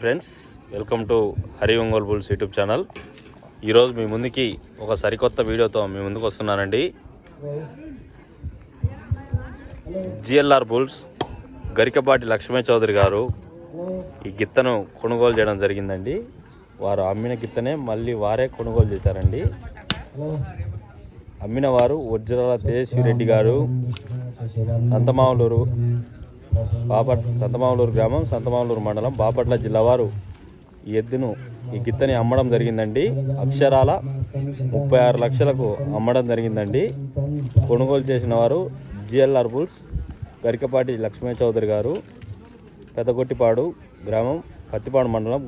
Friends welcome to Hari Ongole bulls YouTube channel. ఈరోజు మీ ముందుకి ఒక సరికొత్త వీడియోతో మీ ముందుకు వస్తున్నానండి. జిఎల్ఆర్ బుల్స్ గరికపాటి లక్ష్మీ చౌదరి గారు ఈ గిత్తను కొనుగోలు చేయడం జరిగిందండి. వారు అమ్మిన గిత్తనే మళ్ళీ వారే కొనుగోలు చేశారండి. అమ్మిన వారు వజ్రాల తేజస్వి రెడ్డి గారు నందమావులూరు బాపట్ సంతమామలూరు గ్రామం సంతమామలూరు మండలం బాపట్ల జిల్లా వారు ఈ ఎద్దును ఈ గిత్తని అమ్మడం జరిగిందండి. అక్షరాల ముప్పై ఆరు లక్షలకు అమ్మడం జరిగిందండి. కొనుగోలు చేసిన వారు జిఎల్ఆర్ బుల్స్ గరికపాటి లక్ష్మీ చౌదరి గారు పెద్దగొట్టిపాడు గ్రామం పత్తిపాడు మండలం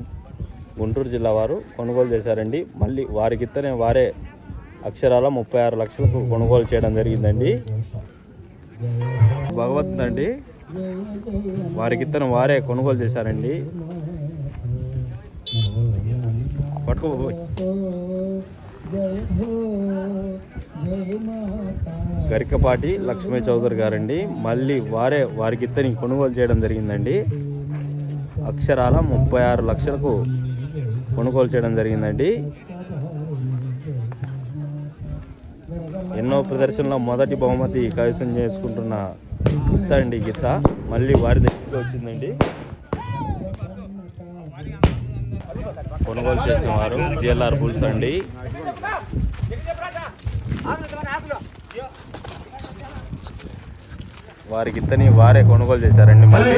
గుంటూరు జిల్లా వారు కొనుగోలు చేశారండి. మళ్ళీ వారి గిత్తనే వారే అక్షరాల ముప్పై ఆరు లక్షలకు కొనుగోలు చేయడం జరిగిందండి. భగవత్ అండి వారికి ఇతను వారే కొనుగోలు చేశారండి. పట్టుకోబోయ్ గరికపాటి లక్ష్మీ చౌదరి గారండి. మళ్ళీ వారే వారికి ఇతని కొనుగోలు చేయడం జరిగిందండి. అక్షరాల ముప్పై ఆరు లక్షలకు కొనుగోలు చేయడం జరిగిందండి. ఎన్నో ప్రదర్శనలో మొదటి బహుమతి కైవసం చేసుకుంటున్న గిత్త అండి గీత. గిత్త మళ్ళీ వారి దగ్గరికి వచ్చిందండి. కొనుగోలు చేసిన వారు జిఎల్ఆర్ బుల్స్ అండి. వారి గిత్తని వారే కొనుగోలు చేశారండి మళ్ళీ.